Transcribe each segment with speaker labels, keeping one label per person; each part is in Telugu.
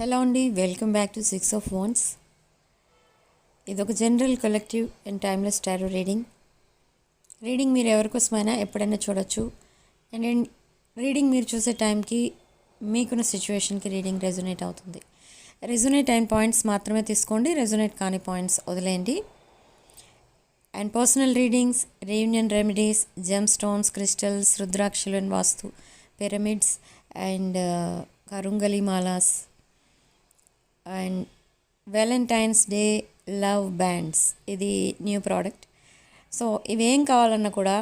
Speaker 1: హలో అండి welcome back to six of wands. ఇది ఒక general collective and timeless tarot reading. Reading మీరు ఎవరికోసమైనా ఎప్పుడైనా చూడొచ్చు. అండ్ రీడింగ్ మీరు చూసే టైంకి మీకున్న సిచ్యువేషన్కి రీడింగ్ రెజొనేట్ అవుతుంది. రెజొనేట్ అయిన పాయింట్స్ మాత్రమే తీసుకోండి రెజొనేట్ కాని పాయింట్స్ వదిలేయండి. And personal readings reunion remedies gem stones crystals రుద్రాక్షలు and vastu pyramids and karungali malas and valentine's day love bands ఇది న్యూ ప్రోడక్ట్ సో ఇవేం కావాలన్నా కూడా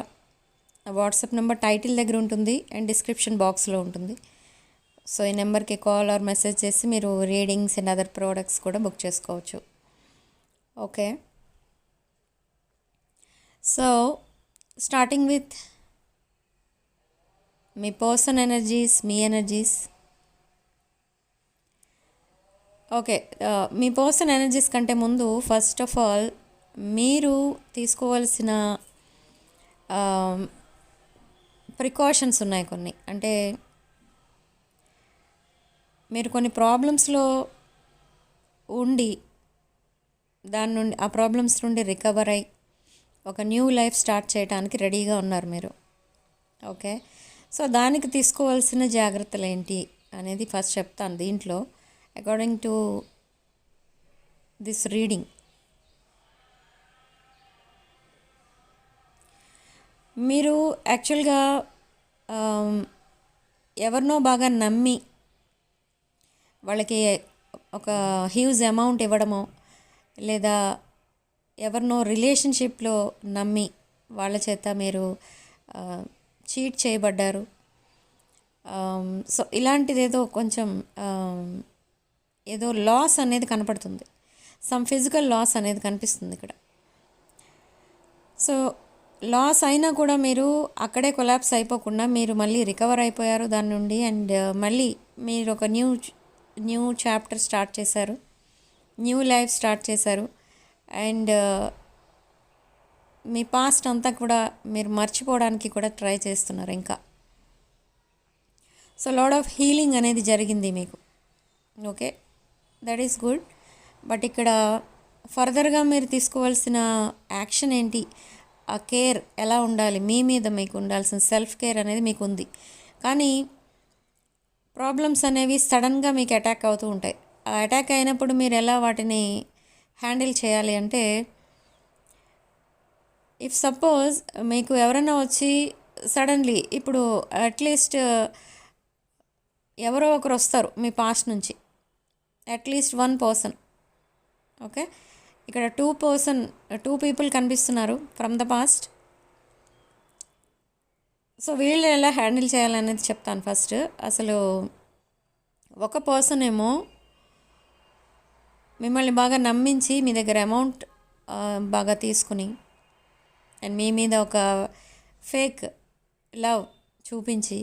Speaker 1: వాట్సాప్ నెంబర్ టైటిల్ దగ్గర ఉంటుంది అండ్ డిస్క్రిప్షన్ బాక్స్లో ఉంటుంది. సో ఈ నెంబర్కి కాల్ ఆర్ మెసేజ్ చేసి మీరు రీడింగ్స్ అండ్ అదర్ ప్రోడక్ట్స్ కూడా బుక్ చేసుకోవచ్చు. ఓకే సో స్టార్టింగ్ విత్ మీ పర్సన్ ఎనర్జీస్ మీ ఎనర్జీస్ ఓకే మీ పర్సన్ ఎనర్జీస్ కంటే ముందు ఫస్ట్ ఆఫ్ ఆల్ మీరు తీసుకోవాల్సిన ప్రికాషన్స్ ఉన్నాయి కొన్ని. అంటే మీరు కొన్ని ప్రాబ్లమ్స్లో ఉండి దాని నుండి ఆ ప్రాబ్లమ్స్ నుండి రికవర్ అయ్యి ఒక న్యూ లైఫ్ స్టార్ట్ చేయడానికి రెడీగా ఉన్నారు మీరు. ఓకే సో దానికి తీసుకోవాల్సిన జాగ్రత్తలు ఏంటి అనేది ఫస్ట్ చెప్తాను దీంట్లో. అకార్డింగ్ టు దిస్ రీడింగ్ మీరు యాక్చువల్గా um, ఎవరినో బాగా నమ్మి వాళ్ళకి ఒక హ్యూజ్ అమౌంట్ ఇవ్వడమో లేదా ఎవరినో రిలేషన్షిప్లో నమ్మి వాళ్ళ చేత మీరు uh, చీట్ చేయబడ్డారు. Um, సో ఇలాంటిది ఏదో కొంచెం um, ఏదో లాస్ అనేది కనపడుతుంది. సమ్ ఫిజికల్ లాస్ అనేది కనిపిస్తుంది ఇక్కడ. సో లాస్ అయినా కూడా మీరు అక్కడే కొలాప్స్ అయిపోకుండా మీరు మళ్ళీ రికవర్ అయిపోయారు దాని నుండి అండ్ uh, మళ్ళీ మీరు ఒక న్యూ న్యూ చాప్టర్ స్టార్ట్ చేశారు. న్యూ లైఫ్ స్టార్ట్ చేశారు. అండ్ uh, మీ పాస్ట్ అంతా కూడా మీరు మర్చిపోవడానికి కూడా ట్రై చేస్తున్నారు ఇంకా. సో లాడ్ ఆఫ్ హీలింగ్ అనేది జరిగింది మీకు. Okay that is good but ఇక్కడ ఫర్దర్గా మీరు తీసుకోవాల్సిన యాక్షన్ ఏంటి? ఆ కేర్ ఎలా ఉండాలి? మీ మీద మీకు ఉండాల్సిన సెల్ఫ్ కేర్ అనేది మీకు ఉంది. కానీ ప్రాబ్లమ్స్ అనేవి సడన్గా మీకు అటాక్ అవుతూ ఉంటాయి. ఆ అటాక్ అయినప్పుడు మీరు ఎలా వాటిని హ్యాండిల్ చేయాలి అంటే ఇఫ్ సపోజ్ మీకు ఎవరైనా వచ్చి సడన్లీ ఇప్పుడు అట్లీస్ట్ ఎవరో ఒకరు వస్తారు మీ పాస్ట్ నుంచి. At least one person okay ఇక్కడ టూ పర్సన్ టూ పీపుల్ కనిపిస్తున్నారు ఫ్రమ్ ద పాస్ట్ సో వీళ్ళు ఎలా హ్యాండిల్ చేయాలనేది చెప్తాను ఫస్ట్ అసలు ఒక పర్సన్ ఏమో మిమ్మల్ని బాగా నమ్మించి మీ దగ్గర అమౌంట్ బాగా తీసుకుని అండ్ మీ మీద ఒక ఫేక్ లవ్ చూపించి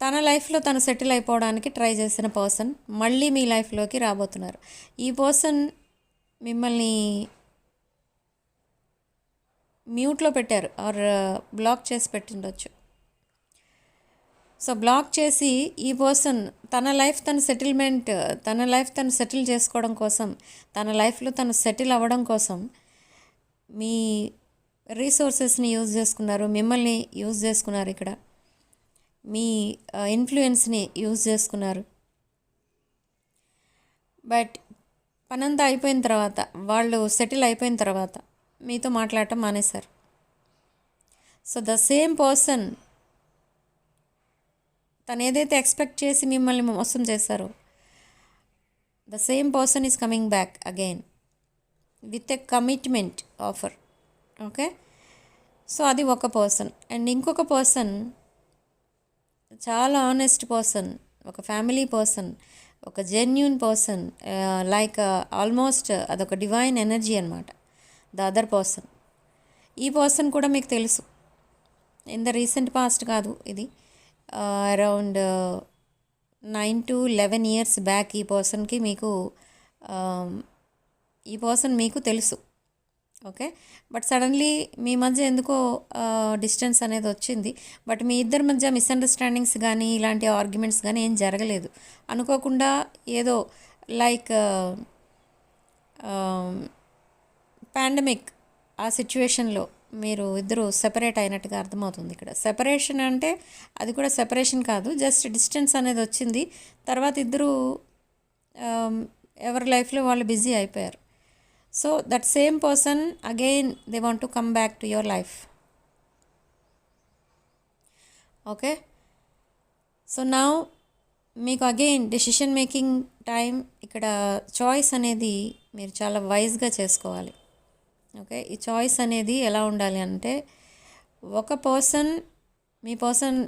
Speaker 1: తన లైఫ్లో తను సెటిల్ అయిపోవడానికి ట్రై చేసిన పర్సన్ మళ్ళీ మీ లైఫ్లోకి రాబోతున్నారు. ఈ పర్సన్ మిమ్మల్ని మ్యూట్లో పెట్టారు ఆర్ బ్లాక్ చేసి పెట్టిండొచ్చు. సో బ్లాక్ చేసి ఈ పర్సన్ తన లైఫ్ తన సెటిల్మెంట్ తన లైఫ్ తను సెటిల్ చేసుకోవడం కోసం తన లైఫ్లో తను సెటిల్ అవ్వడం కోసం మీ రీసోర్సెస్ని యూజ్ చేసుకున్నారు మిమ్మల్ని యూజ్ చేసుకున్నారు ఇక్కడ. మీ ఇన్ఫ్లుయెన్స్ని యూజ్ చేసుకున్నారు. బట్ పనంతా అయిపోయిన తర్వాత వాళ్ళు సెటిల్ అయిపోయిన తర్వాత మీతో మాట్లాడటం మానేశారు. సో ద సేమ్ పర్సన్ తను ఏదైతే ఎక్స్పెక్ట్ చేసి మిమ్మల్ని మోసం చేశారో the same person is coming back again with a commitment offer okay so అది ఒక పర్సన్ అండ్ ఇంకొక పర్సన్ చాలా ఆనెస్ట్ పర్సన్ ఒక ఫ్యామిలీ పర్సన్ ఒక జెన్యున్ పర్సన్ లైక్ ఆల్మోస్ట్ అదొక డివైన్ ఎనర్జీ అనమాట ద అదర్ పర్సన్ ఈ పర్సన్ కూడా మీకు తెలుసు. ఇన్ ద రీసెంట్ పాస్ట్ కాదు ఇది. Around nine to eleven years back ఈ పర్సన్కి మీకు um, ఈ పర్సన్ మీకు తెలుసు. ఓకే? బట్ సడన్లీ మీ మధ్య ఎందుకో డిస్టెన్స్ అనేది వచ్చింది. బట్ మీ ఇద్దరి మధ్య మిస్అండర్స్టాండింగ్స్ కానీ ఇలాంటి ఆర్గ్యుమెంట్స్ కానీ ఏం జరగలేదు. అనుకోకుండా ఏదో లైక్ పాండమిక్ ఆ సిచ్యువేషన్లో మీరు ఇద్దరు సెపరేట్ అయినట్టుగా అర్థమవుతుంది ఇక్కడ. సెపరేషన్ అంటే అది కూడా సెపరేషన్ కాదు జస్ట్ డిస్టెన్స్ అనేది వచ్చింది. తర్వాత ఇద్దరు ఎవరి లైఫ్లో వాళ్ళు బిజీ అయిపోయారు. So that same person again they want to come back to your life okay so నా మీకు అగైన్ డెసిషన్ మేకింగ్ టైం ఇక్కడ చాయిస్ అనేది మీరు చాలా వైజ్గా చేసుకోవాలి. ఓకే ఈ చాయిస్ అనేది ఎలా ఉండాలి అంటే ఒక పర్సన్ మీ పర్సన్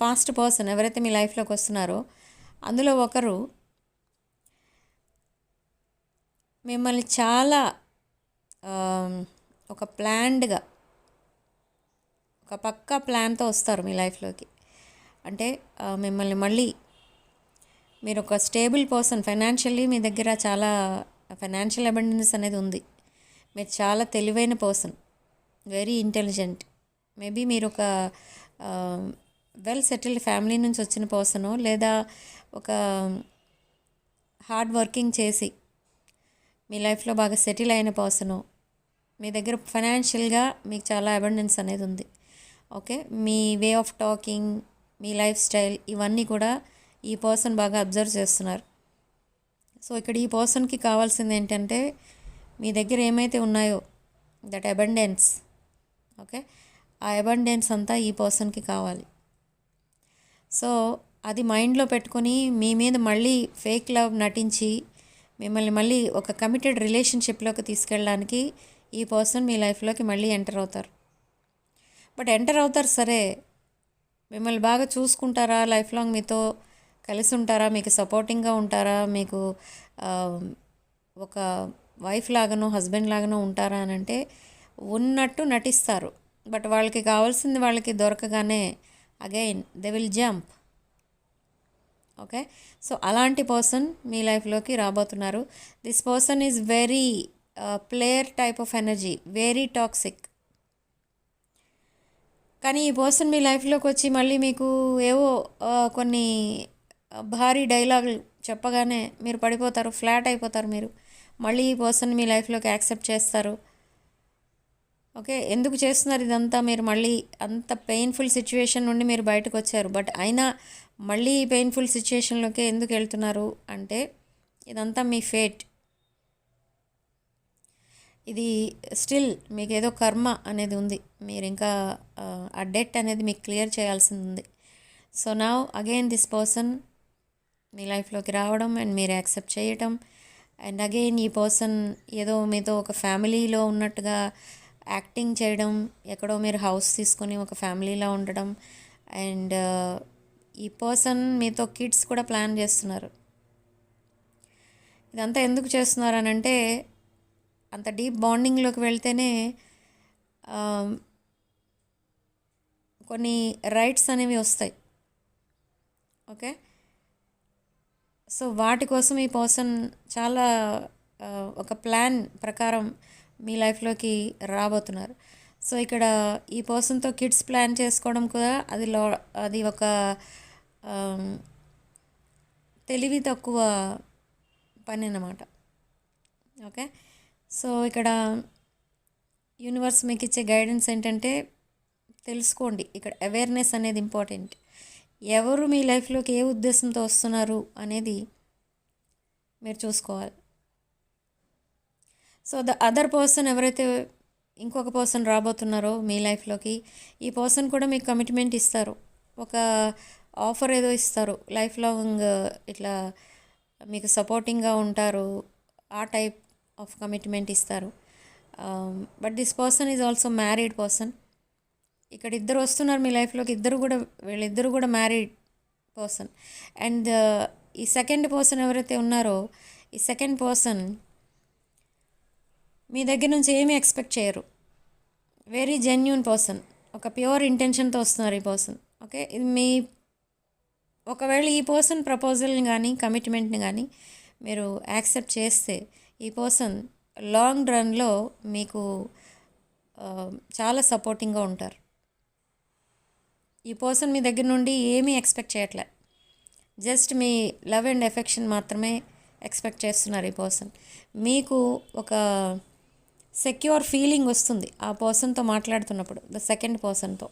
Speaker 1: పాస్ట్ పర్సన్ ఎవరైతే మీ లైఫ్లోకి వస్తున్నారో అందులో ఒకరు మిమ్మల్ని చాలా ఒక ప్లాన్డ్గా ఒక పక్కా ప్లాన్తో వస్తారు మీ లైఫ్లోకి. అంటే మిమ్మల్ని మళ్ళీ మీరు ఒక స్టేబుల్ పర్సన్ ఫైనాన్షియల్లీ మీ దగ్గర చాలా ఫైనాన్షియల్ అబెండెన్స్ అనేది ఉంది. మీరు చాలా తెలివైన పర్సన్ వెరీ ఇంటెలిజెంట్. మేబీ మీరు ఒక వెల్ సెటిల్డ్ ఫ్యామిలీ నుంచి వచ్చిన పర్సను లేదా ఒక హార్డ్ వర్కింగ్ చేసి మీ లైఫ్లో బాగా సెటిల్ అయిన పర్సను. మీ దగ్గర ఫైనాన్షియల్గా మీకు చాలా అబండెన్స్ అనేది ఉంది. ఓకే? మీ వే ఆఫ్ టాకింగ్ మీ లైఫ్ స్టైల్ ఇవన్నీ కూడా ఈ పర్సన్ బాగా అబ్జర్వ్ చేస్తున్నారు. సో ఇక్కడ ఈ పర్సన్కి కావాల్సింది ఏంటంటే మీ దగ్గర ఏమైతే ఉన్నాయో దట్ అబండెన్స్. ఓకే? ఆ అబండెన్స్ అంతా ఈ పర్సన్కి కావాలి. సో అది మైండ్లో పెట్టుకొని మీ మీద మళ్ళీ ఫేక్ లవ్ నటించి మిమ్మల్ని మళ్ళీ ఒక కమిటెడ్ రిలేషన్షిప్లోకి తీసుకెళ్ళడానికి ఈ పర్సన్ మీ లైఫ్లోకి మళ్ళీ ఎంటర్ అవుతారు. బట్ ఎంటర్ అవుతారు సరే. మిమ్మల్ని బాగా చూసుకుంటారా? లైఫ్ లాంగ్ మీతో కలిసి ఉంటారా? మీకు సపోర్టింగ్గా ఉంటారా? మీకు ఒక వైఫ్ లాగానో హస్బెండ్ లాగానో ఉంటారా అని అంటే ఉన్నట్టు నటిస్తారు. బట్ వాళ్ళకి కావాల్సింది వాళ్ళకి దొరకగానే again they will jump okay so అలాంటి పర్సన్ మీ లైఫ్లోకి రాబోతున్నారు. This person is very player type of energy very toxic కానీ ఈ పర్సన్ మీ లైఫ్లోకి వచ్చి మళ్ళీ మీకు ఏవో uh, కొన్ని uh, భారీ డైలాగులు చెప్పగానే మీరు పడిపోతారు ఫ్లాట్ అయిపోతారు మీరు. మళ్ళీ ఈ పర్సన్ మీ లైఫ్లోకి యాక్సెప్ట్ చేస్తారు. ఓకే ఎందుకు చేస్తున్నారు ఇదంతా? మీరు మళ్ళీ అంత పెయిన్ఫుల్ సిచ్యువేషన్ నుండి మీరు బయటకు వచ్చారు. బట్ అయినా మళ్ళీ ఈ పెయిన్ఫుల్ సిచ్యువేషన్లోకి ఎందుకు వెళ్తున్నారు అంటే ఇదంతా మీ ఫేట్ ఇది స్టిల్ మీకు ఏదో కర్మ అనేది ఉంది. మీరు ఇంకా ఆ డెట్ అనేది మీకు క్లియర్ చేయాల్సింది. ఉంది సో నా అగైన్ దిస్ పర్సన్ మీ లైఫ్లోకి రావడం అండ్ మీరు యాక్సెప్ట్ చేయటం. అండ్ అగైన్ ఈ పర్సన్ ఏదో మీతో ఒక ఫ్యామిలీలో ఉన్నట్టుగా యాక్టింగ్ చేయడం. ఎక్కడో మీరు హౌస్ తీసుకొని ఒక ఫ్యామిలీలో ఉండడం. అండ్ ఈ పర్సన్ మీతో కిడ్స్ కూడా ప్లాన్ చేస్తున్నారు. ఇదంతా ఎందుకు చేస్తున్నారు అని అంటే అంత డీప్ బాండింగ్లోకి వెళ్తేనే కొన్ని రైట్స్ అనేవి వస్తాయి. ఓకే? సో వాటి కోసం ఈ పర్సన్ చాలా ఒక ప్లాన్ ప్రకారం మీ లైఫ్లోకి రాబోతున్నారు. సో ఇక్కడ ఈ పర్సన్తో కిడ్స్ ప్లాన్ చేసుకోవడం కూడా అది లో అది ఒక తెలివి తక్కువ పని అన్నమాట. ఓకే? సో ఇక్కడ యూనివర్స్ మీకు ఇచ్చే గైడెన్స్ ఏంటంటే తెలుసుకోండి. ఇక్కడ అవేర్నెస్ అనేది ఇంపార్టెంట్ ఎవరు మీ లైఫ్లోకి ఏ ఉద్దేశంతో వస్తున్నారు అనేది మీరు చూసుకోవాలి. సో ద అదర్ పర్సన్ ఎవరైతే ఇంకొక పర్సన్ రాబోతున్నారో మీ లైఫ్లోకి ఈ పర్సన్ కూడా మీకు కమిట్మెంట్ ఇస్తారు. ఒక ఆఫర్ ఏదో ఇస్తారు. లైఫ్ లాంగ్ ఇట్లా మీకు సపోర్టింగ్గా ఉంటారు. ఆ టైప్ ఆఫ్ కమిట్మెంట్ ఇస్తారు. But this person is also married person. ఇక్కడ ఇద్దరు వస్తున్నారు మీ లైఫ్లోకి ఇద్దరు కూడా వీళ్ళిద్దరు కూడా మ్యారీడ్ పర్సన్. అండ్ ఈ సెకండ్ పర్సన్ ఎవరైతే ఉన్నారో ఈ సెకండ్ పర్సన్ మీ దగ్గర నుంచి ఏమీ ఎక్స్పెక్ట్ చేయరు. Very genuine person. ఒక ప్యూర్ ఇంటెన్షన్తో వస్తున్నారు ఈ పర్సన్. ఓకే? ఇది మీ ఒకవేళ ఈ పర్సన్ ప్రపోజల్ని కానీ కమిట్మెంట్ని కానీ మీరు యాక్సెప్ట్ చేస్తే ఈ పర్సన్ లాంగ్ రన్లో మీకు చాలా సపోర్టింగ్గా ఉంటారు. ఈ పర్సన్ మీ దగ్గర నుండి ఏమీ ఎక్స్పెక్ట్ చేయట్లే. జస్ట్ మీ లవ్ అండ్ ఎఫెక్షన్ మాత్రమే ఎక్స్పెక్ట్ చేస్తున్నారు ఈ పర్సన్. మీకు ఒక సెక్యూర్ ఫీలింగ్ వస్తుంది ఆ పర్సన్తో మాట్లాడుతున్నప్పుడు ద సెకండ్ పర్సన్తో.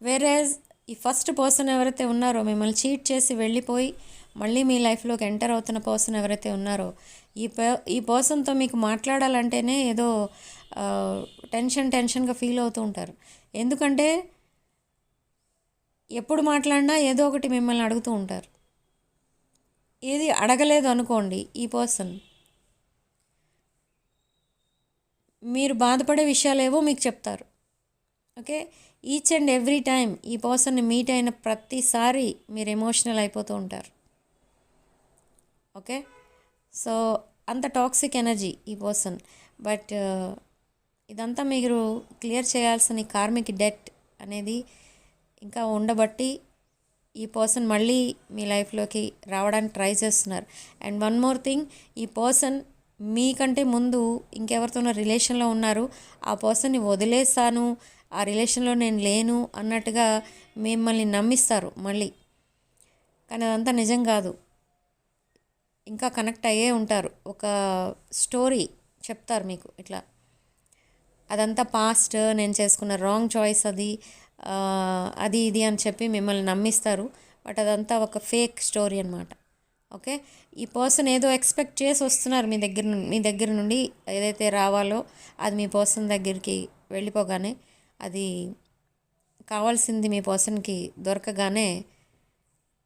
Speaker 1: వేరేజ్ ఈ ఫస్ట్ పర్సన్ ఎవరైతే ఉన్నారో మిమ్మల్ని చీట్ చేసి వెళ్ళిపోయి మళ్ళీ మీ లైఫ్లోకి ఎంటర్ అవుతున్న పర్సన్ ఎవరైతే ఉన్నారో ఈ ఈ పర్సన్తో మీకు మాట్లాడాలంటేనే ఏదో టెన్షన్ టెన్షన్గా ఫీల్ అవుతూ ఉంటారు. ఎందుకంటే ఎప్పుడు మాట్లాడినా ఏదో ఒకటి మిమ్మల్ని అడుగుతూ ఉంటారు. ఏది అడగలేదు అనుకోండి ఈ పర్సన్. మీరు బాధపడే విషయాలేవో మీకు చెప్తారు. Okay? Each and every time ఈ పర్సన్ని మీట్ అయిన ప్రతిసారి మీరు ఎమోషనల్ అయిపోతూ ఉంటారు. ఓకే సో అంత టాక్సిక్ ఎనర్జీ ఈ పర్సన్ బట్ uh, ఇదంతా మీరు క్లియర్ చేయాల్సిన కార్మిక్ డెట్ అనేది ఇంకా ఉండబట్టి ఈ పర్సన్ మళ్ళీ మీ లైఫ్లోకి రావడానికి ట్రై చేస్తున్నారు. అండ్ వన్ మోర్ థింగ్ ఈ పర్సన్ మీకంటే ముందు ఇంకెవరితోనో రిలేషన్లో ఉన్నారు. ఆ పర్సన్ని వదిలేస్తాను ఆ రిలేషన్లో నేను లేను అన్నట్టుగా మిమ్మల్ని నమ్మిస్తారు మళ్ళీ. కానీ అదంతా నిజం కాదు. ఇంకా కనెక్ట్ అయ్యే ఉంటారు. ఒక స్టోరీ చెప్తారు మీకు ఇట్లా. అదంతా పాస్ట్ నేను చేసుకున్న రాంగ్ చాయిస్ అది అది ఇది అని చెప్పి మిమ్మల్ని నమ్మిస్తారు. బట్ అదంతా ఒక ఫేక్ స్టోరీ అనమాట ఓకే? ఈ పర్సన్ ఏదో ఎక్స్పెక్ట్ చేసి వస్తున్నారు మీ దగ్గర నుండి మీ దగ్గర నుండి ఏదైతే రావాలో అది మీ పర్సన్ దగ్గరికి వెళ్ళిపోగానే. అది కావాల్సింది మీ పర్సన్కి దొరకగానే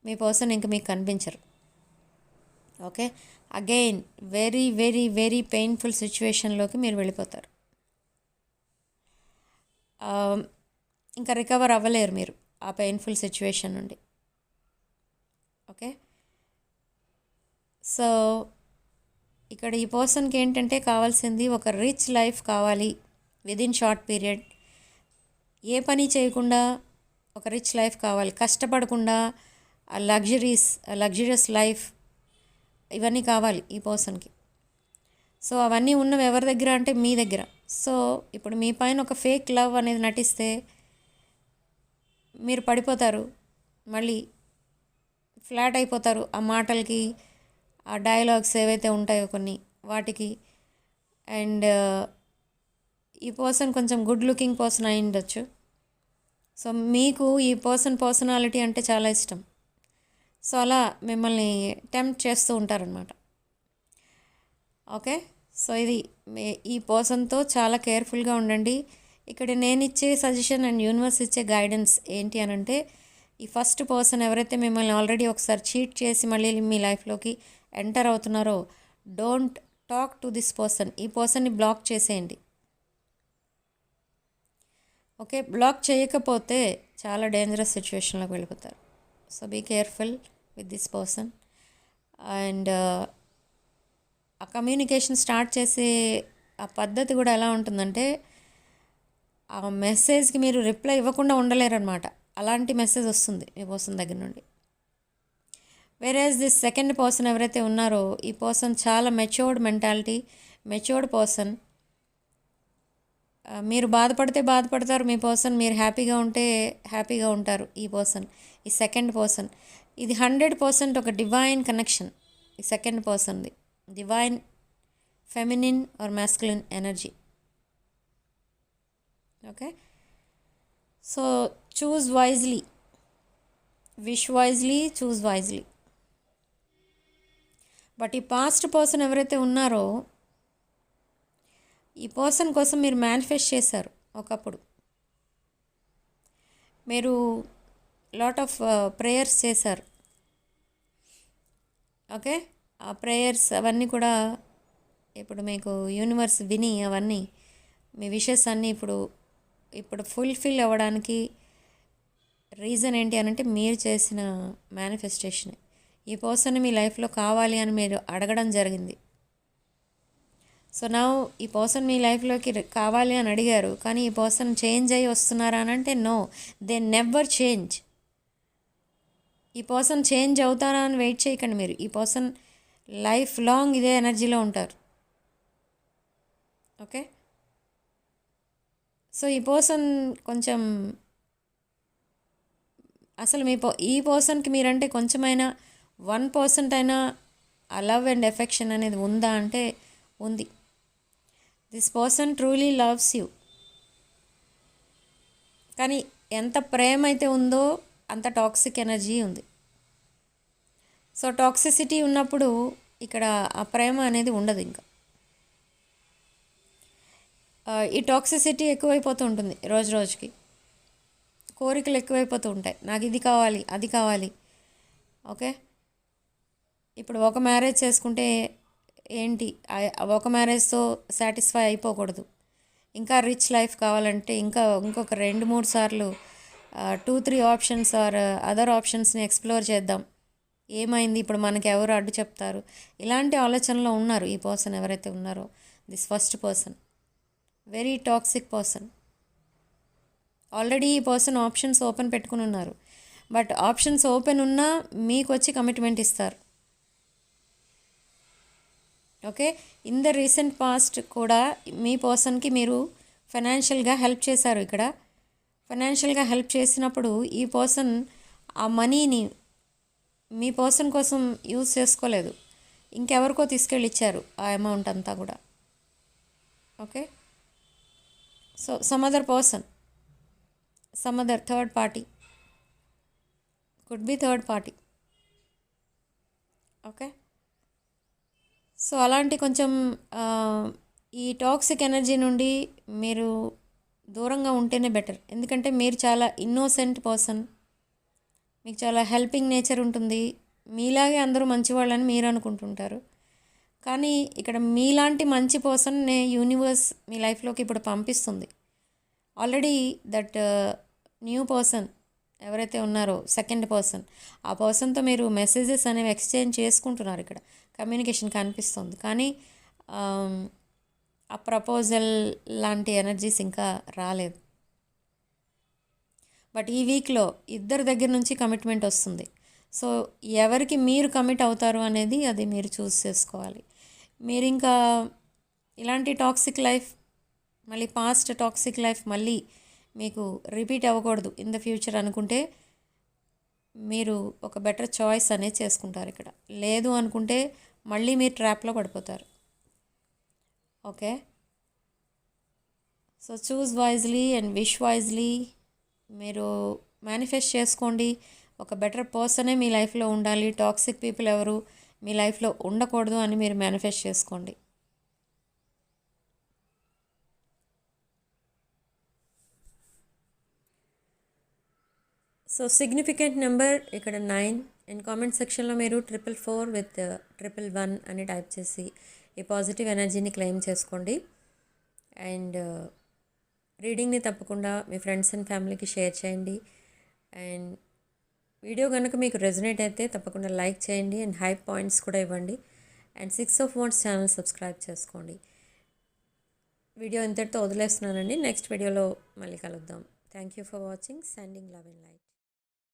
Speaker 1: మీ పర్సన్ ఇంక మీకు కనిపించరు. Okay? Again very very very painful సిచ్యువేషన్లోకి మీరు వెళ్ళిపోతారు. ఇంకా రికవర్ అవ్వలేరు మీరు ఆ పెయిన్ఫుల్ సిచ్యువేషన్ నుండి. ఓకే? సో ఇక్కడ ఈ పర్సన్కి ఏంటంటే కావాల్సింది ఒక రిచ్ లైఫ్ కావాలి. విదిన్ షార్ట్ పీరియడ్ ఏ పని చేయకుండా ఒక రిచ్ లైఫ్ కావాలి. కష్టపడకుండా ఆ లగ్జరీస్ లగ్జరియస్ లైఫ్ ఇవన్నీ కావాలి ఈ పర్సన్కి సో అవన్నీ ఉన్నవి ఎవరి దగ్గర అంటే మీ దగ్గర. సో ఇప్పుడు మీ పైన ఒక ఫేక్ లవ్ అనేది నటిస్తే మీరు పడిపోతారు. మళ్ళీ ఫ్లాట్ అయిపోతారు. ఆ మాటలకి ఆ డైలాగ్స్ ఏవైతే ఉంటాయో కొన్ని వాటికి. అండ్ ఈ పర్సన్ కొంచెం గుడ్ లుకింగ్ పర్సన్ అయి ఉండొచ్చు. సో మీకు ఈ పర్సన్ పర్సనాలిటీ అంటే చాలా ఇష్టం. సో అలా మిమ్మల్ని టెంప్ట్ చేస్తూ ఉంటారనమాట ఓకే? సో ఇది ఈ పర్సన్తో చాలా కేర్ఫుల్గా ఉండండి. ఇక్కడ నేను ఇచ్చే సజెషన్ అండ్ యూనివర్స్ ఇచ్చే గైడెన్స్ ఏంటి అని అంటే ఈ ఫస్ట్ పర్సన్ ఎవరైతే మిమ్మల్ని ఆల్రెడీ ఒకసారి చీట్ చేసి మళ్ళీ మీ లైఫ్లోకి ఎంటర్ అవుతున్నారో don't talk to this person. ఈ పర్సన్ని బ్లాక్ చేసేయండి. ఓకే బ్లాక్ చేయకపోతే చాలా డేంజరస్ సిచ్యువేషన్లోకి వెళ్ళిపోతారు. So be careful with this person and ఆ కమ్యూనికేషన్ స్టార్ట్ చేసే ఆ పద్ధతి కూడా ఎలా ఉంటుందంటే ఆ మెసేజ్కి మీరు రిప్లై ఇవ్వకుండా ఉండలేరనమాట అలాంటి మెసేజ్ వస్తుంది మీ పర్సన్ దగ్గర నుండి. వేరేజ్ దిస్ సెకండ్ పర్సన్ ఎవరైతే ఉన్నారో ఈ పర్సన్ చాలా మెచ్యూర్డ్ మెంటాలిటీ మెచ్యూర్డ్ పర్సన్ మీరు బాధపడితే బాధపడతారు మీ పర్సన్ మీరు హ్యాపీగా ఉంటే హ్యాపీగా ఉంటారు ఈ పర్సన్ ఈ సెకండ్ పర్సన్. ఇది హండ్రెడ్ పర్సెంట్ ఒక డివైన్ కనెక్షన్ ఈ second పర్సన్ది. Divine feminine or masculine energy. Okay? So choose wisely. Wish wisely choose wisely. But ఈ పాస్ట్ పర్సన్ ఎవరైతే ఉన్నారో ఈ పర్సన్ కోసం మీరు మేనిఫెస్ట్ చేశారు ఒకప్పుడు. మీరు లాట్ ఆఫ్ ప్రేయర్స్ చేశారు. ఓకే? ఆ ప్రేయర్స్ అవన్నీ కూడా ఇప్పుడు మీకు యూనివర్స్ విని అవన్నీ మీ విషెస్ అన్నీ ఇప్పుడు ఇప్పుడు ఫుల్ఫిల్ అవ్వడానికి రీజన్ ఏంటి అని అంటే మీరు చేసిన మేనిఫెస్టేషన్. ఈ పర్సన్ మీ లైఫ్లో కావాలి అని మీరు అడగడం జరిగింది. సో నా ఈ పర్సన్ మీ లైఫ్లోకి కావాలి అని అడిగారు. కానీ ఈ పర్సన్ చేంజ్ అయ్యి వస్తున్నారా అని అంటే నో దే నెవర్ చేంజ్ ఈ పర్సన్ చేంజ్ అవుతారా అని వెయిట్ చేయకండి మీరు. ఈ పర్సన్ లైఫ్ లాంగ్ ఇదే ఎనర్జీలో ఉంటారు. ఓకే సో ఈ పర్సన్ కొంచెం అసలు మీ పో ఈ పర్సన్కి మీరంటే కొంచెమైనా వన్ పర్సెంట్ అయినా ఆ లవ్ అండ్ ఎఫెక్షన్ అనేది ఉందా అంటే ఉంది. This person truly loves you కానీ ఎంత ప్రేమ అయితే ఉందో అంత టాక్సిక్ ఎనర్జీ ఉంది. సో టాక్సిసిటీ ఉన్నప్పుడు ఇక్కడ ఆ ప్రేమ అనేది ఉండదు ఇంకా. Uh, ఈ టాక్సిసిటీ ఎక్కువైపోతూ ఉంటుంది రోజు రోజుకి. కోరికలు ఎక్కువైపోతూ ఉంటాయి. నాకు ఇది కావాలి అది కావాలి. ఓకే ఇప్పుడు ఒక మ్యారేజ్ చేసుకుంటే ఏంటి? ఒక మ్యారేజ్తో సాటిస్ఫై అయిపోకూడదు. ఇంకా రిచ్ లైఫ్ కావాలంటే ఇంకా ఇంకొక రెండు మూడు సార్లు two three options or other ఆప్షన్స్ని explore చేద్దాం. ఏమైంది? ఇప్పుడు మనకి ఎవరు అడ్డు చెప్తారు? ఇలాంటి ఆలోచనలో ఉన్నారు ఈ పర్సన్ ఎవరైతే ఉన్నారో. This first person. Very toxic person. Already ఈ పర్సన్ ఆప్షన్స్ ఓపెన్ పెట్టుకుని ఉన్నారు. బట్ ఆప్షన్స్ ఓపెన్ ఉన్నా మీకు వచ్చి కమిట్మెంట్ ఇస్తారు. Okay in the recent past కూడా మీ పర్సన్కి మీరు ఫైనాన్షియల్గా హెల్ప్ చేశారు ఇక్కడ. ఫైనాన్షియల్గా హెల్ప్ చేసినప్పుడు ఈ పర్సన్ ఆ మనీని మీ పర్సన్ కోసం యూజ్ చేసుకోలేదు. ఇంకెవరికో తీసుకెళ్ళి ఇచ్చారు ఆ అమౌంట్ అంతా కూడా. Okay so some other person some other third party could be third party okay so అలాంటి కొంచెం ఈ టాక్సిక్ ఎనర్జీ నుండి మీరు దూరంగా ఉంటేనే బెటర్. ఎందుకంటే మీరు చాలా ఇన్నోసెంట్ పర్సన్. మీకు చాలా హెల్పింగ్ నేచర్ ఉంటుంది. మీలాగే అందరూ మంచివాళ్ళని మీరు అనుకుంటుంటారు. కానీ ఇక్కడ మీలాంటి మంచి పర్సన్నే యూనివర్స్ మీ లైఫ్లోకి ఇప్పుడు పంపిస్తుంది. ఆల్రెడీ దట్ న్యూ పర్సన్ ఎవరైతే ఉన్నారో సెకండ్ పర్సన్ ఆ పర్సన్తో మీరు మెసేజెస్ అనేవి ఎక్స్చేంజ్ చేసుకుంటున్నారు ఇక్కడ. కమ్యూనికేషన్ కనిపిస్తుంది. కానీ ఆ ప్రపోజల్ లాంటి ఎనర్జీస్ ఇంకా రాలేదు. బట్ ఈ వీక్లో ఇద్దరి దగ్గర నుంచి కమిట్మెంట్ వస్తుంది. సో ఎవరికి మీరు కమిట్ అవుతారు అనేది అది మీరు చూస్ చేసుకోవాలి. మీరు ఇంకా ఇలాంటి టాక్సిక్ లైఫ్ మళ్ళీ పాస్ట్ టాక్సిక్ లైఫ్ మళ్ళీ మీకు రిపీట్ అవ్వకూడదు. ఇన్ ద ఫ్యూచర్ అనుకుంటే మీరు ఒక బెటర్ చాయిస్ అనేది చేసుకుంటారు ఇక్కడ. లేదు అనుకుంటే మళ్ళీ మీరు ట్రాప్లో పడిపోతారు. Okay? So choose wisely and wish wisely మీరు మేనిఫెస్ట్ చేసుకోండి. ఒక బెటర్ పర్సనే మీ లైఫ్లో ఉండాలి. టాక్సిక్ పీపుల్ ఎవరు మీ లైఫ్లో ఉండకూడదు అని మీరు మేనిఫెస్ట్ చేసుకోండి. సో సిగ్నిఫికెంట్ నెంబర్ ఇక్కడ నైన్ అండ్ కామెంట్ సెక్షన్లో మీరు triple four with triple one అని టైప్ చేసి ఈ పాజిటివ్ ఎనర్జీని క్లెయిమ్ చేసుకోండి. అండ్ రీడింగ్ని uh, తప్పకుండా మీ ఫ్రెండ్స్ అండ్ ఫ్యామిలీకి షేర్ చేయండి. అండ్ వీడియో కనుక మీకు రెజనేట్ అయితే తప్పకుండా లైక్ చేయండి అండ్ హై పాయింట్స్ కూడా ఇవ్వండి. And six of ones channel subscribe చేసుకోండి. వీడియో ఇంతటితో వదిలేస్తున్నానండి. నెక్స్ట్ వీడియోలో మళ్ళీ కలుద్దాం. Thank you for watching sending love and light